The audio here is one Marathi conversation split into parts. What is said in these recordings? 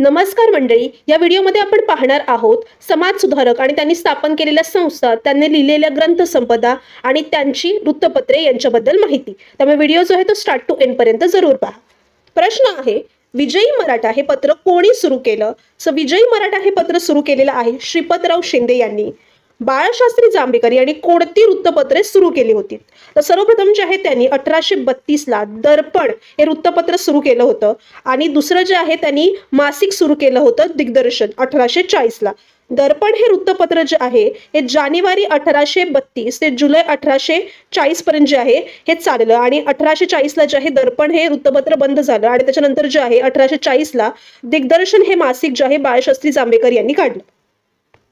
नमस्कार मंडळी या व्हिडिओमध्ये आपण पाहणार आहोत समाज सुधारक आणि त्यांनी स्थापन केलेल्या संस्था त्यांनी लिहिलेल्या ग्रंथसंपदा आणि त्यांची वृत्तपत्रे यांच्याबद्दल माहिती. त्यामुळे व्हिडिओ जो आहे तो स्टार्ट टू एंड पर्यंत जरूर पहा. प्रश्न आहे विजयी मराठा हे पत्र कोणी सुरू केलं? सो विजयी मराठा हे पत्र सुरू केलेलं आहे श्रीपतराव शिंदे यांनी. बाळशास्त्री जांभेकर यांनी कोणती वृत्तपत्रे सुरू केली होती? तर सर्वप्रथम जे आहे त्यांनी अठराशे बत्तीसला दर्पण हे वृत्तपत्र सुरू केलं होतं. आणि दुसरं जे आहे त्यांनी मासिक सुरू केलं होतं दिग्दर्शन अठराशे चाळीसला दर्पण हे वृत्तपत्र जे आहे हे जानेवारी अठराशे बत्तीस ते जुलै अठराशे चाळीस पर्यंत जे आहे हे चाललं. आणि अठराशे चाळीसला जे आहे दर्पण हे वृत्तपत्र बंद झालं. आणि त्याच्यानंतर जे आहे अठराशे चाळीसला दिग्दर्शन हे मासिक जे आहे बाळशास्त्री जांभेकर यांनी काढलं.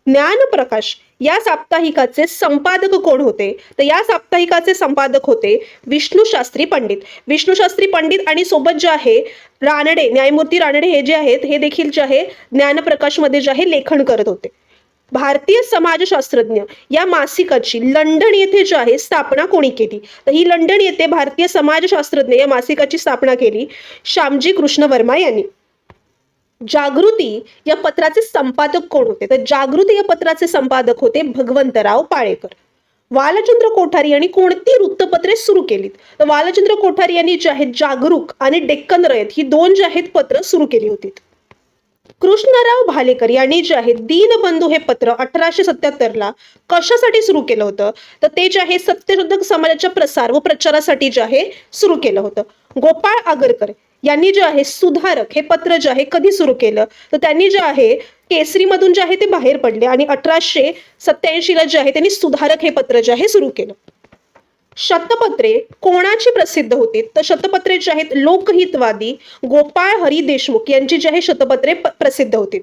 ज्ञानप्रकाश या साप्ताहिकाचे संपादक कोण होते? तर या साप्ताहिकाचे संपादक होते विष्णू शास्त्री पंडित. विष्णू शास्त्री पंडित आणि सोबत जे आहे रानडे न्यायमूर्ती रानडे हे जे आहेत हे देखील जे आहे ज्ञानप्रकाशमध्ये जे आहे लेखन करत होते. भारतीय समाजशास्त्रज्ञ या मासिकाची लंडन येथे जे आहे स्थापना कोणी केली? तर ही लंडन येथे भारतीय समाजशास्त्रज्ञ या मासिकाची स्थापना केली श्यामजी कृष्ण वर्मा यांनी. जागृती या पत्राचे संपादक कोण होते? तर जागृती या पत्राचे संपादक होते भगवंतराव पाळेकर. वालचंद्र कोठारी यांनी कोणती वृत्तपत्रे सुरू केलीत? तर वालचंद्र कोठारी यांनी जे आहेत जागरूक आणि डेक्कन रयत ही दोन जे आहेत पत्र सुरू केली होती. कृष्णराव भालेकर यांनी जे आहे दीनबंधू हे पत्र अठराशे सत्याहत्तरला कशासाठी सुरू केलं होतं? तर ते जे आहे सत्यशोधक समाजाच्या प्रसार व प्रचारासाठी जे आहे सुरू केलं होतं. गोपाळ आगरकर यांनी जे आहे सुधारक हे पत्र जे आहे कधी सुरू केलं? तर त्यांनी जे आहे केसरीमधून जे आहे ते बाहेर पडले आणि अठराशे सत्याऐंशीला जे आहे त्यांनी सुधारक हे पत्र जे आहे सुरू केलं. शतपत्रे कोणाची प्रसिद्ध होती? तर शतपत्रे जे आहेत लोकहितवादी गोपाळ हरी देशमुख यांची जी आहे शतपत्रे प्रसिद्ध होती.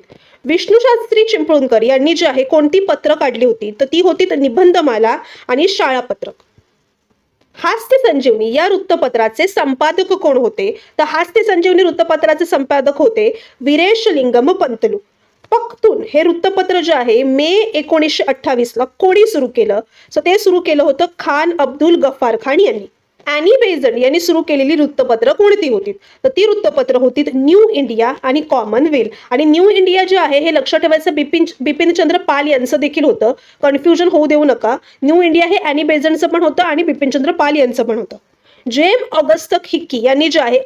विष्णू शास्त्री चिंपळूणकर यांनी जे आहे कोणती पत्र काढली होती? तर ती होती तर निबंधमाला आणि शाळापत्रक. हास्य संजीवनी या वृत्तपत्राचे संपादक कोण होते? तर हास्य संजीवनी वृत्तपत्राचे संपादक होते वीरेश लिंगम पंतलू. पक्तून हे वृत्तपत्र जे आहे मे एकोणीसशे अठ्ठावीसला कोणी सुरू केलं? सो ते सुरू केलं होतं खान अब्दुल गफ्फार खान यांनी. अॅनी बेझंट यांनी सुरू केलेली वृत्तपत्र कोणती होती? तर ती वृत्तपत्र होती न्यू इंडिया आणि कॉमनवेल आणि न्यू इंडिया जे आहे हे लक्षात ठेवायचं बिपिन बिपिनचंद्र पाल यांचं देखील होतं. कन्फ्युजन होऊ देऊ नका. न्यू इंडिया हे अॅनी बेझंटचं पण होतं आणि बिपिनचंद्र पाल यांचं पण होतं. जेम ऑगस्ट हिक्की यांनी जे आहे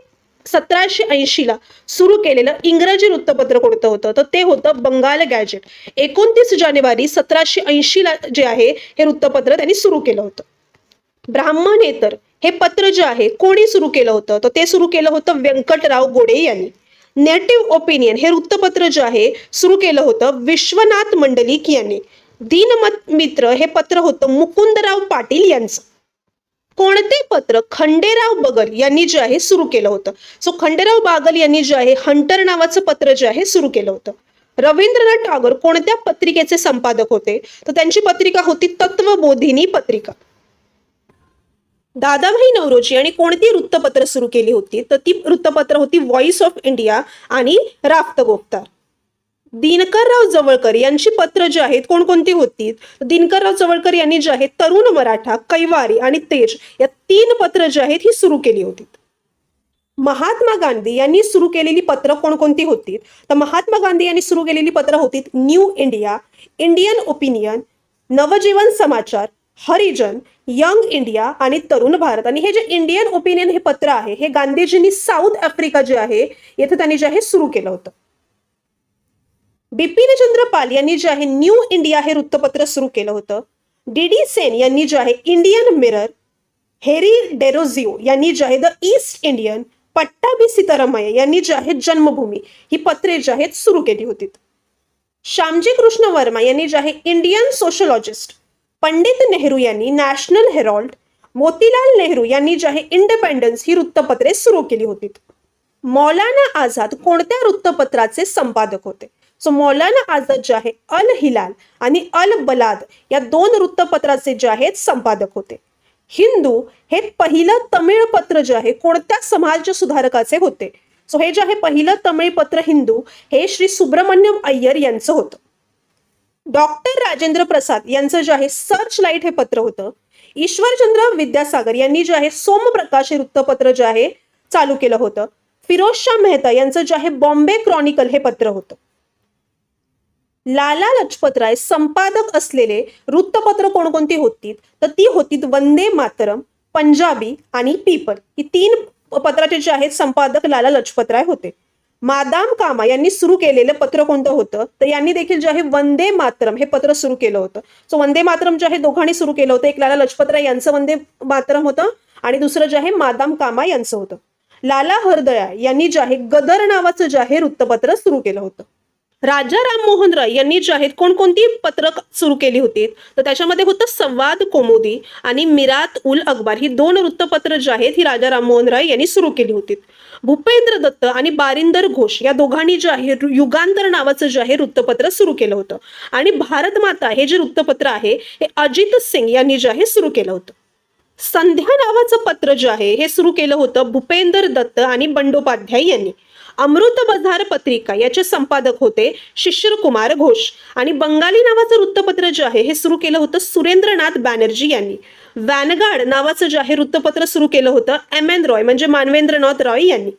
सतराशे ऐंशीला सुरू केलेलं इंग्रजी वृत्तपत्र कोणतं होतं? तर ते होतं बंगाल गॅजेट एकोणतीस जानेवारी सतराशे ऐंशीला जे आहे हे वृत्तपत्र त्यांनी सुरू केलं होतं. ब्राह्मणेतर हे पत्र जे आहे कोणी सुरू केलं होतं? तर ते सुरू केलं होतं व्यंकटराव गोडे यांनी. नेटिव्ह ओपिनियन हे वृत्तपत्र जे आहे सुरू केलं होतं विश्वनाथ मंडलिक यांनी. दीनमत मित्र हे पत्र होतं मुकुंदराव पाटील यांचं. कोणते पत्र? खंडेराव बगल यांनी जे आहे सुरू केलं होतं. सो खंडेराव बागल यांनी जे आहे हंटर नावाचं पत्र जे आहे सुरू केलं होतं. रवींद्रनाथ टागोर कोणत्या पत्रिकेचे संपादक होते? तर त्यांची पत्रिका होती तत्वबोधिनी पत्रिका. दादाभाई नवरोजी यांनी कोणती वृत्तपत्र सुरू केली होती? तर ती वृत्तपत्र होती व्हॉइस ऑफ इंडिया आणि राफ्त गोफ्तार दिनकरराव जवळकर यांची पत्र जी आहेत कोणकोणती होती? दिनकरराव जवळकर यांनी जे आहेत तरुण मराठा कैवारी आणि तेज या तीन पत्र जी आहेत ही सुरू केली होती. महात्मा गांधी यांनी सुरू केलेली पत्र कोणकोणती होती? तर महात्मा गांधी यांनी सुरू केलेली पत्र होती New India Indian Opinion Navjivan Samachar Harijan Young India आणि तरुण भारत. आणि हे जे इंडियन ओपिनियन हे पत्र आहे हे गांधीजींनी साऊथ आफ्रिका जे आहे येथे त्यांनी जे आहे सुरू केलं होतं. बिपिन चंद्र पाल यांनी जे आहे न्यू इंडिया हे वृत्तपत्र सुरू केलं होतं. डी डी सेन यांनी जे आहे इंडियन मिरर हेरी डेरोझिओ यांनी जे आहे the East Indian Pattabhi Sitaramayya यांनी जे आहे जन्मभूमी ही पत्रे जे आहेत सुरू केली होती. श्यामजी कृष्ण वर्मा यांनी जे आहे इंडियन सोशलॉजिस्ट पंडित नेहरू यांनी नॅशनल हेरॉल्ड मोतीलाल नेहरू यांनी जे आहे इंडिपेंडन्स ही वृत्तपत्रे सुरू केली होती. मौलाना आझाद कोणत्या वृत्तपत्राचे संपादक होते? सो मौलाना आझाद जे आहे अल हिलाल आणि अल बलाद या दोन वृत्तपत्राचे जे आहेत संपादक होते. हिंदू हे पहिलं तमिळ पत्र जे आहे कोणत्या समाज सुधारकाचे होते? सो हे जे आहे पहिलं तमिळ पत्र हिंदू हे श्री सुब्रमण्यम अय्यर यांचं होतं. डॉक्टर राजेंद्र प्रसाद यांचं जे आहे सर्च लाइट हे पत्र होतं. ईश्वरचंद्र विद्यासागर यांनी जे आहे सोमप्रकाश हे वृत्तपत्र जे आहे चालू केलं होतं. फिरोजशाह मेहता यांचं जे आहे बॉम्बे क्रॉनिकल हे पत्र होतं. लाला लजपतराय संपादक असलेले वृत्तपत्र कोणकोणती होती? तर ती होती वंदे मातरम पंजाबी आणि पीपल. ही तीन पत्राचे जे आहेत संपादक लाला लजपतराय होते. मादाम कामा यांनी सुरू केलेलं पत्र कोणतं होतं? तर यांनी देखील जे आहे वंदे मातरम हे पत्र सुरू केलं होतं. सो वंदे मातरम जे आहे दोघांनी सुरू केलं होतं. एक लाला लजपतराय यांचं वंदे मातरम होतं आणि दुसरं जे आहे मादाम कामा यांचं होतं. लाला हरदया यांनी जे आहे गदर नावाचं जे आहे वृत्तपत्र सुरू केलं होतं. राजा राममोहन राय यांनी जे आहेत कोणकोणती पत्रक सुरू केली होती? तर त्याच्यामध्ये होतं संवाद कोमोदी आणि मिरात उल अखबार ही दोन वृत्तपत्र जी आहेत ही राजा राममोहन राय यांनी सुरू केली होती. भूपेंद्र दत्त आणि बारिंदर घोष या दोघांनी जे आहे युगांतर नावाचं जे आहे वृत्तपत्र सुरू केलं होतं. आणि भारत माता हे जे वृत्तपत्र आहे हे अजित सिंग यांनी जे आहे सुरू केलं होतं. संध्या नावाचं पत्र जे आहे हे सुरू केलं होतं भूपेंद्र दत्त आणि बंडोपाध्याय यांनी. अमृत बझार पत्रिका याचे संपादक होते शिशिर कुमार घोष. आणि बंगाली नावाचं वृत्तपत्र जे आहे हे सुरू केलं होतं सुरेंद्रनाथ बॅनर्जी यांनी. वॅनगार्ड नावाचं जे आहे वृत्तपत्र सुरू केलं होतं एम एन रॉय म्हणजे मानवेंद्रनाथ रॉय यांनी.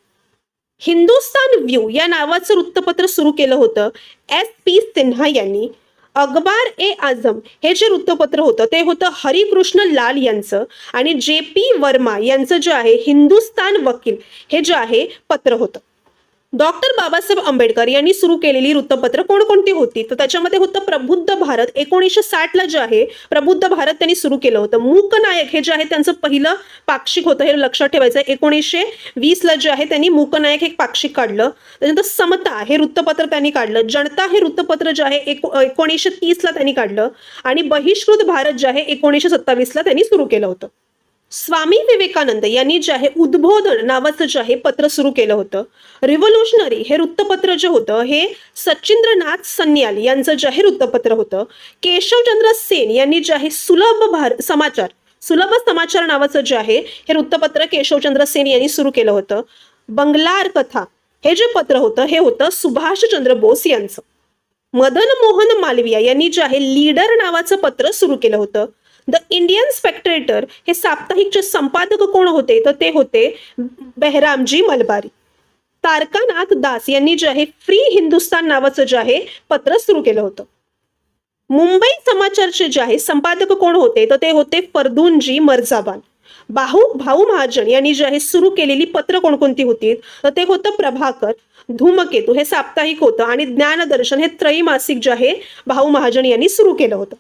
हिंदुस्तान व्यू या नावाचं वृत्तपत्र सुरू केलं होतं एस पी सिन्हा यांनी. अकबार ए आझम हे जे वृत्तपत्र होतं ते होतं हरिकृष्ण लाल यांचं. आणि जे पी वर्मा यांचं जे आहे हिंदुस्तान वकील हे जे आहे पत्र होतं. डॉक्टर बाबासाहेब आंबेडकर यांनी सुरू केलेली वृत्तपत्र कोणकोणती होती? तर त्याच्यामध्ये होतं प्रबुद्ध भारत. एकोणीसशे साठला जे आहे प्रबुद्ध भारत त्यांनी सुरू केलं होतं. मूक नायक हे जे आहे त्यांचं पहिलं पाक्षिक होतं हे लक्षात ठेवायचं एकोणीसशे वीसला जे आहे त्यांनी मूक नायक हे पाक्षिक काढलं. त्यानंतर समता हे वृत्तपत्र त्यांनी काढलं. जनता हे वृत्तपत्र जे आहे एको एकोणीसशे तीसला त्यांनी काढलं. आणि बहिष्कृत भारत जे आहे एकोणीसशे सत्तावीसला त्यांनी सुरू केलं होतं. स्वामी विवेकानंद यांनी जे आहे उद्बोधन नावाचं जे आहे पत्र सुरू केलं होतं. रिव्होल्युशनरी हे वृत्तपत्र जे होतं हे सचिंद्रनाथ सन्याल यांचं जे आहे वृत्तपत्र होतं. केशवचंद्र सेन यांनी जे आहे सुलभ भार समाचार सुलभ समाचार नावाचं जे आहे हे वृत्तपत्र केशवचंद्र सेन यांनी सुरू केलं होतं. बंगलार कथा हे जे पत्र होतं हे होतं सुभाषचंद्र बोस यांचं. मदन मोहन मालविया यांनी जे आहे लीडर नावाचं पत्र सुरू केलं होतं. द इंडियन स्पेक्टरेटर हे साप्ताहिकचे संपादक कोण होते तर ते होते बेहरामजी मलबारी. तारकानाथ दास यांनी जे आहे फ्री हिंदुस्तान नावाचं जे आहे पत्र सुरू केलं होतं. मुंबई समाचारचे जे आहे संपादक कोण होते तर ते होते फरदूनजी मर्जाबान बाहू भाऊ महाजन यांनी जे आहे सुरू केलेली पत्र कोणकोणती होती तर ते होतं प्रभाकर धूमकेतू हे साप्ताहिक होतं आणि ज्ञानदर्शन हे त्रैमासिक जे आहे भाऊ महाजन यांनी सुरू केलं होतं.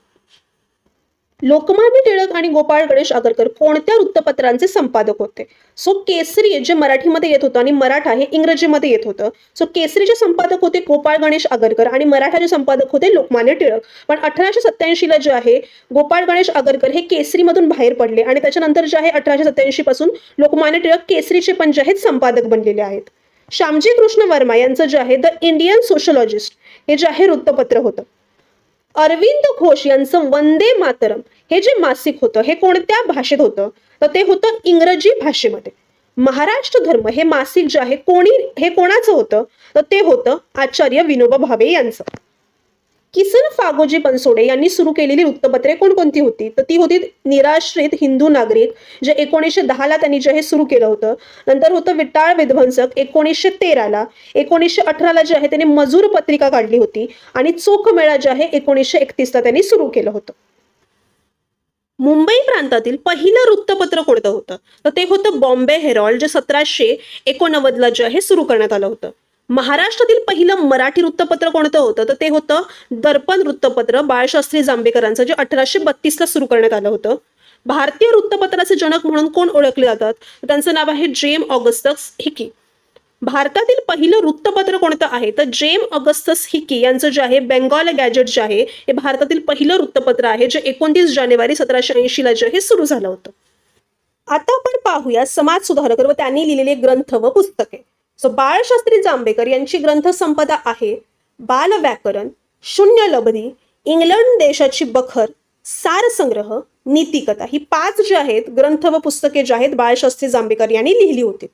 लोकमान्य टिळक आणि गोपाळ गणेश आगरकर कोणत्या वृत्तपत्रांचे संपादक होते? सो केसरी जे मराठीमध्ये येत होतं आणि मराठा हे इंग्रजीमध्ये येत होतं. सो केसरीचे संपादक होते गोपाळ गणेश आगरकर आणि मराठाचे संपादक होते लोकमान्य टिळक. पण अठराशे सत्याऐंशीला जे आहे गोपाळ गणेश आगरकर हे केसरीमधून बाहेर पडले आणि त्याच्यानंतर जे आहे अठराशे सत्याऐंशी पासून लोकमान्य टिळक केसरीचे पण जे आहेत संपादक बनलेले आहेत. श्यामजी कृष्ण वर्मा यांचं जे आहे द इंडियन सोशलॉजिस्ट हे जे आहे वृत्तपत्र होतं. अरविंद घोष यांचं वंदे मातरम हे जे मासिक होतं हे कोणत्या भाषेत होतं? तर ते होतं इंग्रजी भाषेमध्ये. महाराष्ट्र धर्म हे मासिक जे आहे कोणी हे कोणाचं होतं? तर ते होतं आचार्य विनोबा भावे यांचं. किसन फागोजी बनसोडे यांनी सुरू केलेली वृत्तपत्रे कोणकोणती होती? तर ती होती निराश्रित हिंदू नागरिक जे एकोणीसशे दहाला त्यांनी जे हे सुरू केलं होतं. नंतर होतं विटाळ विध्वंसक एकोणीसशे तेराला. एकोणीसशे अठराला जे आहे त्यांनी मजूर पत्रिका काढली होती आणि चोख मेळा जे आहे एकोणीसशे एकतीसला त्यांनी सुरू केलं होतं. मुंबई प्रांतातील पहिलं वृत्तपत्र कोणतं होतं? तर ते होतं बॉम्बे हेरॉल्ड जे सतराशे एकोणनव्वदला जे आहे सुरू करण्यात आलं होतं. महाराष्ट्रातील पहिलं मराठी वृत्तपत्र कोणतं होतं? तर ते होतं दर्पण वृत्तपत्र. बाळशास्त्री जांभेकरांचं जे अठराशे बत्तीसला सुरू करण्यात आलं होतं. भारतीय वृत्तपत्राचे जनक म्हणून कोण ओळखले जातात? त्यांचं नाव आहे जेम ऑगस्टस हिकी. भारतातील पहिलं वृत्तपत्र कोणतं आहे? तर जेम ऑगस्टस हिकी यांचं जे आहे बेंगॉल गॅजेट जे आहे हे भारतातील पहिलं वृत्तपत्र आहे जे एकोणतीस जानेवारी सतराशे ऐंशीला जे हे सुरू झालं होतं. आता आपण पाहूया समाज सुधारक व त्यांनी लिहिलेले ग्रंथ व पुस्तके. सो बाळशास्त्री जांभेकर यांची ग्रंथसंपदा आहे बाल व्याकरण शून्य लबधी इंग्लंड देशाची बखर सारसंग्रह नीतिकथा. ही पाच जे आहेत ग्रंथ व पुस्तके जे आहेत बाळशास्त्री जांभेकर यांनी लिहिली होती.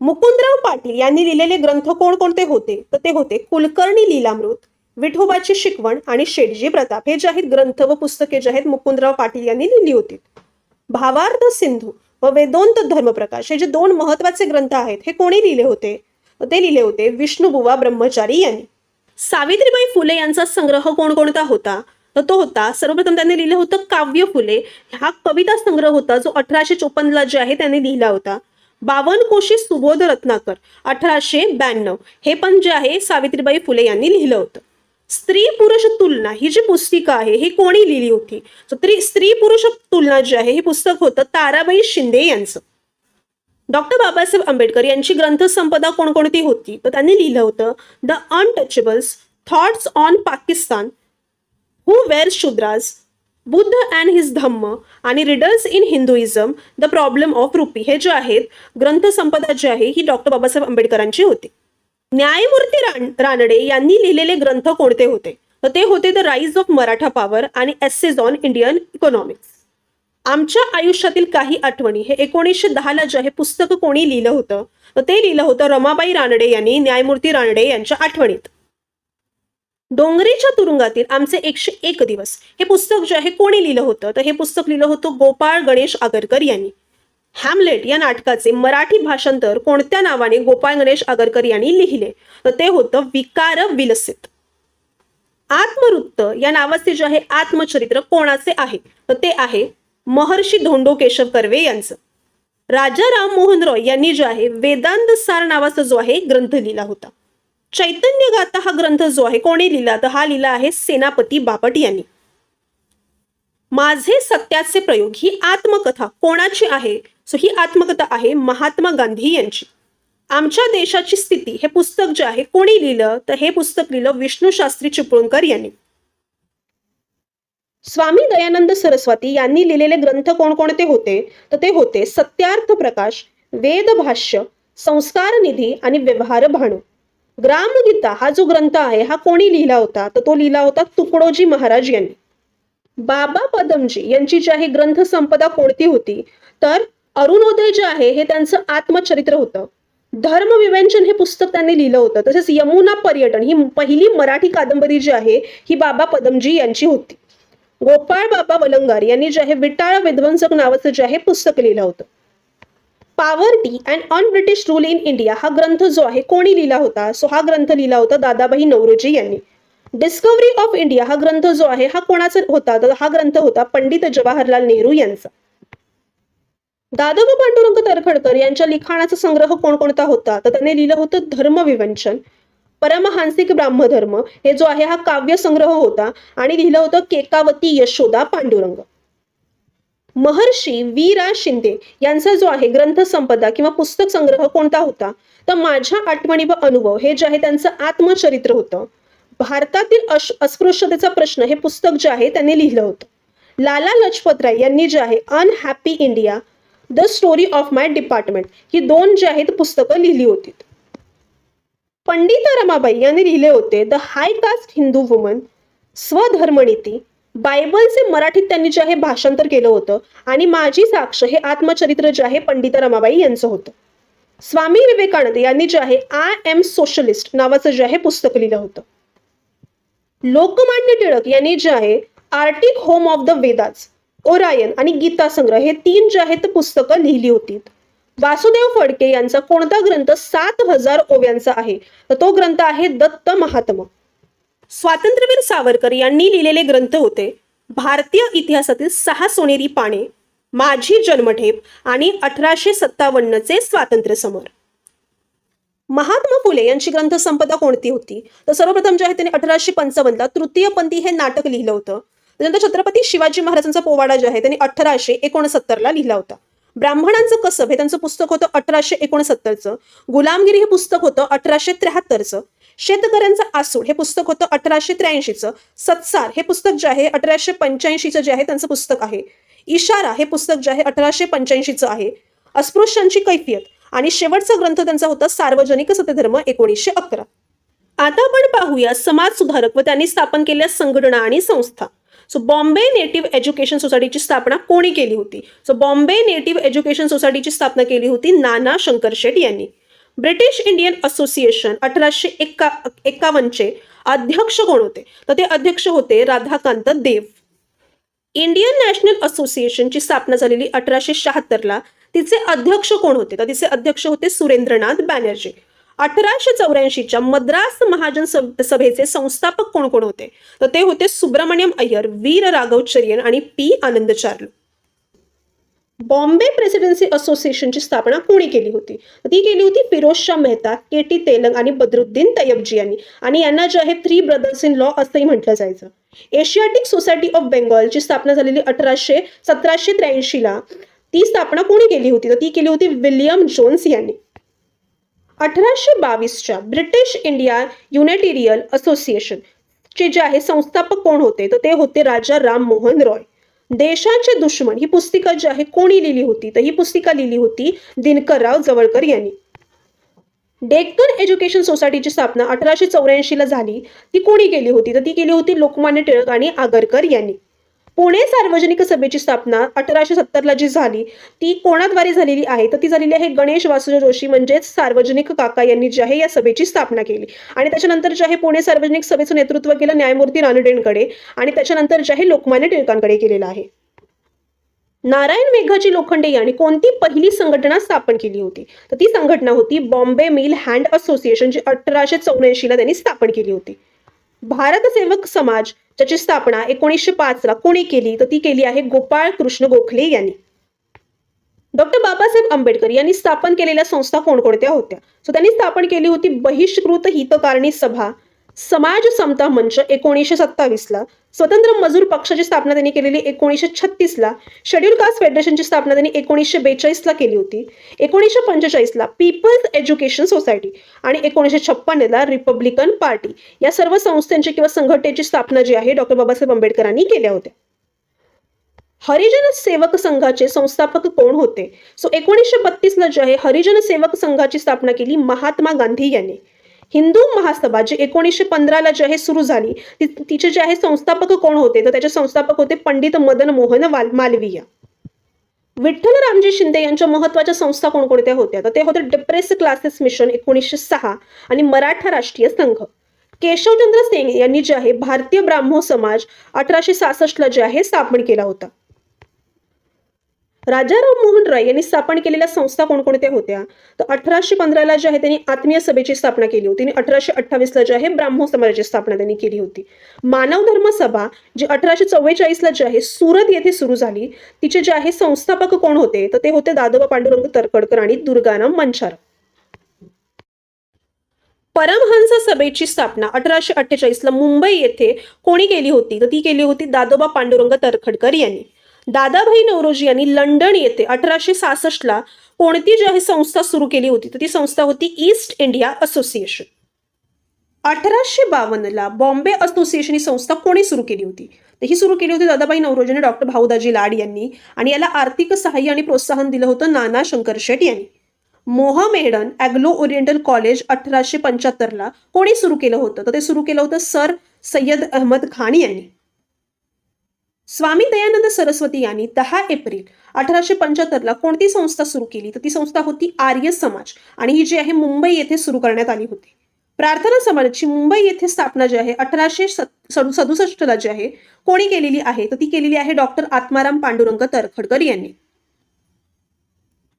मुकुंदराव पाटील यांनी लिहिलेले ग्रंथ कोणकोणते होते? तर ते होते कुलकर्णी लीलामृत विठोबाची शिकवण आणि शेटजी प्रताप. हे जे आहेत ग्रंथ व पुस्तके जे आहेत मुकुंदराव पाटील यांनी लिहिली होती. भावार्थ सिंधू व वेदोंत धर्मप्रकाश हे जे दोन महत्त्वाचे ग्रंथ आहेत हे कोणी लिहिले होते? ते लिहिले होते विष्णुबुवा ब्रह्मचारी यांनी. सावित्रीबाई फुले यांचा संग्रह कोणकोणता होता? तर तो होता सर्वप्रथम त्यांनी लिहिलं होतं काव्य फुले. हा कविता संग्रह होता जो अठराशे चोपन्नला जे आहे त्यांनी लिहिला होता. बावन कोशी सुबोध रत्नाकर अठराशे ब्याण्णव. हे पण जे आहे सावित्रीबाई फुले यांनी लिहिलं होतं. स्त्री पुरुष तुलना ही जी पुस्तिका आहे ही कोणी लिहिली होती? तर स्त्री पुरुष तुलना जी आहे हे पुस्तक होतं ताराबाई शिंदे यांचं. डॉक्टर बाबासाहेब आंबेडकर यांची ग्रंथसंपदा कोणकोणती होती? तर त्यांनी लिहिलं होतं the untouchables thoughts on Pakistan who were Shudras Buddha and his Dhamma आणि riddles in Hinduism the problem of rupee. हे जे आहेत ग्रंथसंपदा जी आहे ही डॉक्टर बाबासाहेब आंबेडकरांची होती. न्यायमूर्ती रान रानडे यांनी लिहिलेले ग्रंथ कोणते होते? तर ते होते the rise of Maratha power आणि एसेज ऑन इंडियन इकॉनॉमिक्स आमच्या आयुष्यातील काही आठवणी हे एकोणीसशे दहाला जे आहे पुस्तक कोणी लिहिलं होतं तर ते लिहिलं होतं रमाबाई रानडे यांनी न्यायमूर्ती रानडे यांच्या आठवणीत. डोंगरीच्या तुरुंगातील आमचे एकशे एक दिवस हे पुस्तक जे आहे कोणी लिहिलं होतं? तर हे पुस्तक लिहिलं होतं गोपाळ गणेश आगरकर यांनी. हॅमलेट या नाटकाचे मराठी भाषांतर कोणत्या नावाने गोपाळ गणेश आगरकर यांनी लिहिले? तर ते होतं विकार विलसित. आत्मवृत्त या नावाचे जे आहे आत्मचरित्र कोणाचे आहे? तर ते आहे महर्षी धोंडो केशव कर्वे यांचं. राजा राममोहन रॉय यांनी जे आहे वेदांत सार नावाचा जो आहे ग्रंथ लिहिला होता. चैतन्य गाथा हा ग्रंथ जो आहे कोणी लिहिला? तर हा लिहिला आहे सेनापती बापट यांनी. माझे सत्याचे प्रयोग ही आत्मकथा कोणाची आहे? सो ही आत्मकथा आहे महात्मा गांधी यांची. आमच्या देशाची स्थिती हे पुस्तक जे आहे कोणी लिहिलं? तर हे पुस्तक लिहिलं विष्णू शास्त्री चिपळूणकर यांनी. स्वामी दयानंद सरस्वती यांनी लिहिलेले ग्रंथ कोणकोणते होते? तर ते होते सत्यार्थ प्रकाश वेद भाष्य संस्कार निधी आणि व्यवहार भाणू. ग्रामगीता हा जो ग्रंथ आहे हा कोणी लिहिला होता? तर तो लिहिला होता तुकडोजी महाराज यांनी. बाबा पदमजी यांची जी आहे ग्रंथ संपदा कोणती होती? तर अरुणोदय जे आहे हे त्यांचं आत्मचरित्र होतं. धर्म विवेंचन हे पुस्तक त्यांनी लिहिलं होतं. तसेच यमुना पर्यटन ही पहिली मराठी कादंबरी जी आहे ही बाबा पदमजी यांची होती. गोपाळ बाबा वलंगार यांनी जे आहे विटाळ विध्वंसक नावाचं जे आहे पुस्तक लिहिलं होतं. Poverty and un British rule in India हा ग्रंथ जो आहे कोणी लिहिला होता? सो हा ग्रंथ लिहिला होता दादाबाई नवरोजी यांनी. डिस्कवरी ऑफ इंडिया हा ग्रंथ जो आहे हा कोणाचा होता? तर हा ग्रंथ होता पंडित जवाहरलाल नेहरू यांचा. दादोबा पांडुरंग तरखडकर यांच्या लिखाणाचा संग्रह कोणकोणता होता? तर त्यांनी लिहिलं होतं धर्मविवंचन. परमहांसिक ब्राह्मधर्म. हे जो आहे हा काव्य संग्रह होता आणि लिहिलं होतं केकावती यशोदा पांडुरंग. महर्षी वी रा शिंदे यांचा जो आहे ग्रंथ संपदा किंवा पुस्तक संग्रह कोणता होता? तर माझ्या आठवणी व अनुभव हे जे आहे त्यांचं आत्मचरित्र होतं. भारतातील अस्पृश्यतेचा प्रश्न हे पुस्तक जे आहे त्यांनी लिहिलं होतं. लाला लजपत राय यांनी जे आहे unhappy India the story of my department ही दोन जी आहेत पुस्तकं लिहिली होती. पंडिता रमाबाई यांनी लिहिले होते the high caste Hindu woman स्वधर्मनीती बायबलचे मराठीत त्यांनी जे आहे भाषांतर केलं होतं आणि माझी साक्ष हे आत्मचरित्र जे आहे पंडित रमाबाई यांचं होतं. स्वामी विवेकानंद यांनी जे आहे आय एम सोशलिस्ट नावाचं जे आहे पुस्तक लिहिलं होतं. लोकमान्य टिळक यांनी जे आहे arctic home of the Vedas Orion आणि गीता संग्रह हे तीन जे आहेत पुस्तकं लिहिली होती. वासुदेव फडके यांचा कोणता ग्रंथ सात हजार ओव्यांचा आहे? तर तो ग्रंथ आहे दत्त महात्मा. स्वातंत्र्यवीर सावरकर यांनी लिहिलेले ग्रंथ होते भारतीय इतिहासातील सहा सोनेरी पाने माझी जन्मठेप आणि अठराशे सत्तावन्नचे स्वातंत्र्य समर. महात्मा फुले यांची ग्रंथसंपदा कोणती होती? तर सर्वप्रथम जे आहे त्यांनी अठराशे पंचावन्नला तृतीयपंथी हे नाटक लिहिलं होतं. त्यानंतर छत्रपती शिवाजी महाराजांचा पोवाडा जे आहे त्यांनी अठराशे एकोणसत्तरला लिहिला होता. ब्राह्मणांचं कसब हे त्यांचं पुस्तक होतं अठराशे एकोणसत्तरचं. गुलामगिरी हे पुस्तक होतं अठराशे त्र्याहत्तरचं. शेतकऱ्यांचं आसूड हे पुस्तक होतं अठराशे त्र्याऐंशीचं. सत्सार हे पुस्तक जे आहे अठराशे पंच्याऐंशीचं जे आहे त्यांचं पुस्तक आहे. इशारा हे पुस्तक जे आहे अठराशे पंच्याऐंशीचं आहे. अस्पृश्यांची कैफियत आणि शेवटचा ग्रंथ त्यांचा होता सार्वजनिक सत्यधर्म एकोणीसशे अकरा. आता आपण पाहूया समाज सुधारक व त्यांनी स्थापन केलेल्या संघटना आणि संस्था. सो बॉम्बे नेटिव्ह एज्युकेशन सोसायटीची स्थापना कोणी केली होती? सो बॉम्बे नेटिव्ह एज्युकेशन सोसायटीची स्थापना केली होती नाना शंकर शेट यांनी. ब्रिटिश इंडियन असोसिएशन अठराशे एक्का एक्कावन्नचे अध्यक्ष कोण होते? तर ते अध्यक्ष होते राधाकांत देव. इंडियन नॅशनल असोसिएशनची स्थापना झालेली अठराशे शहात्तरला तिचे अध्यक्ष कोण होते? तर तिचे अध्यक्ष होते सुरेंद्रनाथ बॅनर्जी. अठराशे चौऱ्याऐंशीच्या मद्रास महाजन सभेचे संस्थापक कोण कोण होते? तर ते होते सुब्रमण्यम अय्यर वीर राघवचर्यन आणि P Anand Charlu. Bombay presidency असोसिएशनची स्थापना कोणी केली होती? ती केली होती फिरोजशाह मेहता के टी तेलंग आणि बदरुद्दीन तयबजी यांनी. आणि यांना जे आहे थ्री ब्रदर्स इन लॉ असंही म्हटलं जायचं. एशियाटिक सोसायटी ऑफ बेंगॉलची स्थापना झालेली अठराशे सतराशे त्र्याऐंशीला ती स्थापना कोणी केली होती? तर ती केली होती विल्यम जोन्स यांनी. अठराशे बावीसच्या ब्रिटिश इंडिया युनायटेरियल असोसिएशन चे जे आहे संस्थापक कोण होते? तर ते होते राजा राम मोहन रॉय. देशाचे दुश्मन ही पुस्तिका जी आहे कोणी लिहिली होती? तर ही पुस्तिका लिहिली होती दिनकरराव जवळकर यांनी. डेक्कन एज्युकेशन सोसायटीची स्थापना अठराशे चौऱ्याऐंशीला झाली. ती कोणी केली होती? तर ती केली होती लोकमान्य टिळक आणि आगरकर यांनी. पुणे सार्वजनिक सभेची स्थापना अठराशे सत्तरला जी झाली ती कोणाद्वारे झालेली आहे? तर ती झालेली आहे गणेश वासुदेव जोशी म्हणजेच सार्वजनिक काका यांनी जी आहे या सभेची स्थापना केली. आणि त्याच्यानंतर जे आहे पुणे सार्वजनिक सभेचं नेतृत्व केलं न्यायमूर्ती रानडेंकडे आणि त्याच्यानंतर जे आहे लोकमान्य टिळकांकडे केलेलं आहे. नारायण मेघाजी लोखंडे यांनी कोणती पहिली संघटना स्थापन केली होती? तर ती संघटना होती बॉम्बे मिल हँड असोसिएशन जी अठराशे चौऱ्याऐंशीला त्यांनी स्थापन केली होती. भारत सेवक समाज ज्याची स्थापना एकोणीसशे पाचला कोणी केली? तर ती केली आहे गोपाळ कृष्ण गोखले यांनी. डॉक्टर बाबासाहेब आंबेडकर यांनी स्थापन केलेल्या संस्था कोणकोणत्या होत्या? सो त्यांनी स्थापन केली होती बहिष्कृत हितकारणी सभा. समाज समता मंच एकोणीसशे सत्तावीसला स्वतंत्र मजूर पक्षाची स्थापना त्यांनी केलेली एकोणीसशे छत्तीसला शेड्यूल कास्ट फेडरेशनची स्थापना त्यांनी एकोणीसशे बेचाळीसला केली होती. एकोणीसशे पंचेचाळीसला पीपल्स एज्युकेशन सोसायटी आणि एकोणीसशे छप्पन्नला रिपब्लिकन पार्टी या सर्व संस्थांची किंवा संघटनेची स्थापना जी आहे डॉक्टर बाबासाहेब आंबेडकरांनी केल्या होत्या. हरिजन सेवक संघाचे संस्थापक कोण होते? सो एकोणीसशे बत्तीसला जे आहे हरिजन सेवक संघाची स्थापना केली महात्मा गांधी यांनी. हिंदू महासभा जी एकोणीसशे पंधराला जे आहे सुरू झाली. तिचे जे आहे संस्थापक कोण होते? तर त्याचे संस्थापक होते पंडित मदन मोहन वाल- मालवीय. विठ्ठल रामजी शिंदे यांच्या महत्त्वाच्या संस्था कोणकोणत्या होत्या? तर ते होते डिप्रेस क्लासेस मिशन एकोणीसशे सहा आणि मराठा राष्ट्रीय संघ. केशवचंद्र सिंग यांनी जे आहे भारतीय ब्राह्मो समाज अठराशे सासष्टला जे आहे स्थापन केला होता. राजा राममोहन रॉय यांनी स्थापन केलेल्या संस्था कोणकोणत्या होत्या? तर अठराशे पंधराला जे आहे त्यांनी आत्मीय सभेची स्थापना केली होती. आणि अठराशे अठ्ठावीसला जे आहे ब्राह्मो समाजाची स्थापना त्यांनी केली होती. मानव धर्म सभा जी अठराशे चव्वेचाळीसला जी आहे सुरत येथे सुरू झाली तिचे जे आहे संस्थापक कोण होते? तर ते होते दादोबा पांडुरंग तरकडकर आणि दुर्गाराम मंचार. परमहंस सभेची स्थापना अठराशे अठ्ठेचाळीसला मुंबई येथे कोणी केली होती? तर ती केली होती दादोबा पांडुरंग तरखडकर यांनी. दादाभाई नवरोजी यांनी लंडन येथे अठराशे सहासष्टला कोणती जी आहे संस्था सुरू केली होती तर ती संस्था होती ईस्ट इंडिया असोसिएशन. अठराशे बावन्नला बॉम्बे असोसिएशन ही संस्था कोणी सुरू केली होती? तर ही सुरू केली होती दादाबाई नवरोजी आणि डॉक्टर भाऊदाजी लाड यांनी आणि याला आर्थिक सहाय्य आणि प्रोत्साहन दिलं होतं नाना शंकर शेट यांनी. मोहमेडन ॲग्लो ओरिएंटल कॉलेज अठराशे पंच्याहत्तरला कोणी सुरू केलं होतं? तर ते सुरू केलं होतं सर सय्यद अहमद खान यांनी. स्वामी दयानंद सरस्वती यांनी दहा एप्रिल अठराशे पंच्याहत्तरला कोणती संस्था सुरू केली? तर ती संस्था होती आर्य समाज. आणि ही जी आहे मुंबई येथे सुरू करण्यात आली होती. प्रार्थना समाजाची मुंबई येथे स्थापना जी आहे अठराशे सदुसष्टला जी आहे कोणी केलेली आहे? तर ती केलेली आहे डॉक्टर आत्माराम पांडुरंग तरखडकर यांनी.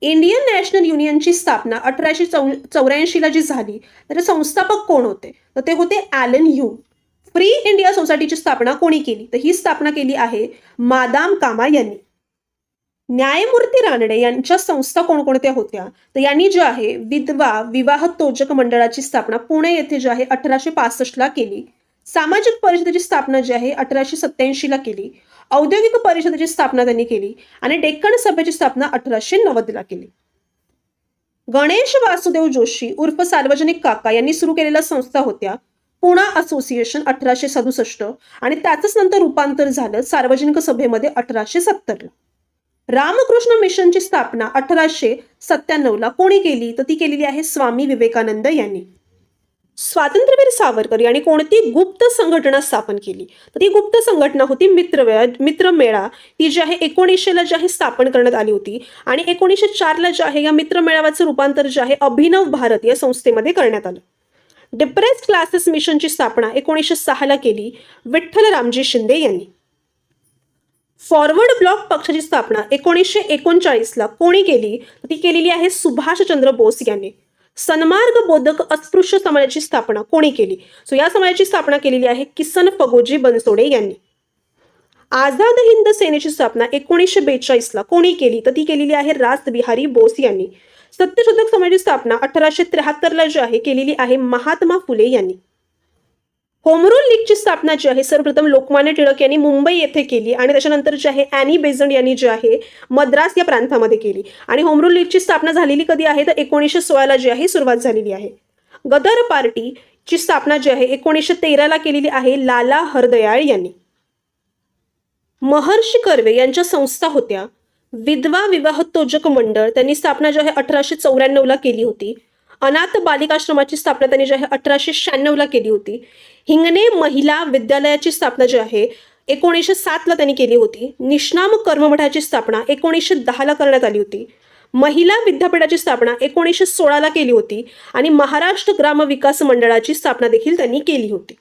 इंडियन नॅशनल युनियनची स्थापना अठराशे चौ चौऱ्याऐंशीला जी झाली तर संस्थापक कोण होते? तर ते होते ॲलन ह्यू. फ्री इंडिया सोसायटीची स्थापना कोणी केली? तर ही स्थापना केली आहे मादाम कामा यांनी. न्यायमूर्ती रानडे यांच्या संस्था कोणकोणत्या होत्या? तर यांनी जे आहे विधवा विवाह तोजक मंडळाची स्थापना पुणे येथे जे आहे अठराशे पासष्टला केली. सामाजिक परिषदेची स्थापना जी आहे अठराशे सत्याऐंशीला केली. औद्योगिक परिषदेची स्थापना त्यांनी केली आणि डेक्कन सभेची स्थापना अठराशे नव्वदला केली. गणेश वासुदेव जोशी उर्फ सार्वजनिक काका यांनी सुरू केलेल्या संस्था होत्या. पुणा असोसिएशन अठराशे सदुसष्ट आणि त्याचंच नंतर रूपांतर झालं सार्वजनिक सभेमध्ये अठराशे सत्तरला रामकृष्ण मिशनची स्थापना अठराशे सत्त्याण्णवला कोणी केली? तर ती केलेली आहे स्वामी विवेकानंद यांनी. स्वातंत्र्यवीर सावरकर यांनी कोणती गुप्त संघटना स्थापन केली? तर ती गुप्त संघटना होती मित्रमेळा मित्रमेळा ती जी आहे एकोणीसशेला जी आहे स्थापन करण्यात आली होती. आणि एकोणीसशे चारला जे आहे या मित्रमेळाव्याचं रूपांतर जे आहे अभिनव भारत या संस्थेमध्ये करण्यात आलं. डिप्रेस्ड क्लासेस मिशनची स्थापना एकोणीसशे सहाला केली विठ्ठल रामजी शिंदे यांनी. फॉरवर्ड ब्लॉक पक्षाची स्थापना एकोणीसशे एकोणचाळीसला कोणी केली? ती केलेली आहे सुभाषचंद्र बोस यांनी. सन्मार्ग बोधक अस्पृश्य समाजाची स्थापना कोणी केली? सो या समाजाची स्थापना केलेली आहे किसन फगोजी बनसोडे यांनी. आझाद हिंद सेनेची स्थापना एकोणीसशे बेचाळीसला कोणी केली? तर ती केलेली आहे राजबिहारी बोस यांनी. सत्यशोधक समाजाची स्थापना अठराशे त्र्याहत्तरला जी आहे केलेली आहे महात्मा फुले यांनी. होमरूल लीगची स्थापना जी आहे सर्वप्रथम लोकमान्य टिळक यांनी मुंबई येथे केली आणि त्याच्यानंतर जी आहे अॅनी बेझंट यांनी जी आहे मद्रास या प्रांतामध्ये केली. आणि होमरूल लीगची स्थापना झालेली कधी आहे तर एकोणीसशे सोळाला जी आहे सुरुवात झालेली आहे. गदर पार्टी ची स्थापना जी आहे एकोणीसशे तेराला केलेली आहे लाला हरदयाळ यांनी. महर्षी कर्वे यांच्या संस्था होत्या विधवा विवाहोत्तोजक मंडळ त्यांनी स्थापना जी आहे अठराशे चौऱ्याण्णवला केली होती. अनाथ बालिकाश्रमाची स्थापना त्यांनी जी आहे अठराशे शहाण्णवला केली होती. हिंगणे महिला विद्यालयाची स्थापना जी आहे एकोणीसशे सातला त्यांनी केली होती. निष्णाम कर्ममठाची स्थापना एकोणीसशे दहाला करण्यात आली होती. महिला विद्यापीठाची स्थापना एकोणीसशे सोळाला केली होती आणि महाराष्ट्र ग्राम विकास मंडळाची स्थापना देखील त्यांनी केली होती.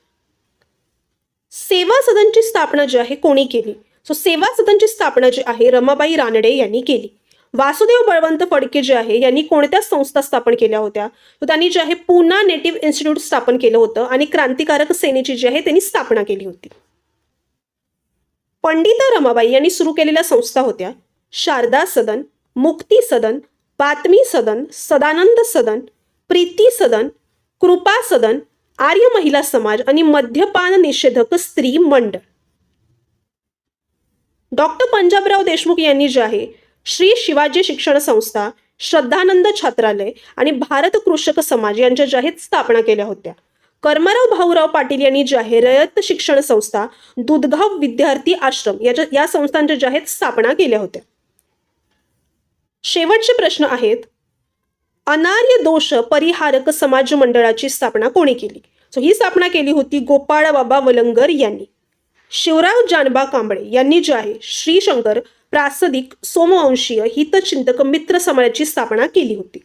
सेवा सदनची स्थापना जी आहे कोणी केली? सो सेवा सदनची स्थापना जी आहे रमाबाई रानडे यांनी केली. वासुदेव बळवंत फडके जे आहे यांनी कोणत्या संस्था स्थापन केल्या होत्या? तर त्यांनी जे आहे पुना नेटिव्ह इन्स्टिट्यूट स्थापन केलं होतं आणि क्रांतिकारक सेनेची जी आहे त्यांनी स्थापना केली होती. पंडिता रमाबाई यांनी सुरू केलेल्या संस्था होत्या. शारदा सदन मुक्ती सदन बातमी सदन सदानंद सदन प्रीती सदन कृपा सदन आर्य महिला समाज आणि मद्यपान निषेधक स्त्री मंडळ. डॉक्टर पंजाबराव देशमुख यांनी जे आहे श्री शिवाजी शिक्षण संस्था श्रद्धानंद छात्रालय आणि भारत कृषक समाज यांच्या जाहीर स्थापना केल्या होत्या. कर्मराव भाऊराव पाटील यांनी जे आहे रयत शिक्षण संस्था दुधगाव विद्यार्थी आश्रम याच्या या संस्थांच्या जाहीर स्थापना केल्या होत्या. शेवटचे प्रश्न आहेत अनार्य दोष परिहारक समाज मंडळाची स्थापना कोणी केली? सो ही स्थापना केली होती गोपाळ बाबा वलंगर यांनी. शिवराव जानबा कांबळे यांनी जे आहे श्रीशंकर प्रासदिक सोमवंशीय हितचिंतक मित्र समाजाची स्थापना केली होती.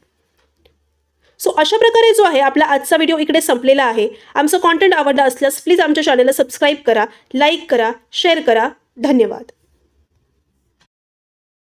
सो अशा प्रकारे जो आहे आपला आजचा व्हिडिओ इकडे संपलेला आहे. आमचं कॉन्टेंट आवडला असल्यास प्लीज आमच्या चॅनलला सबस्क्राईब करा लाईक करा शेअर करा. धन्यवाद.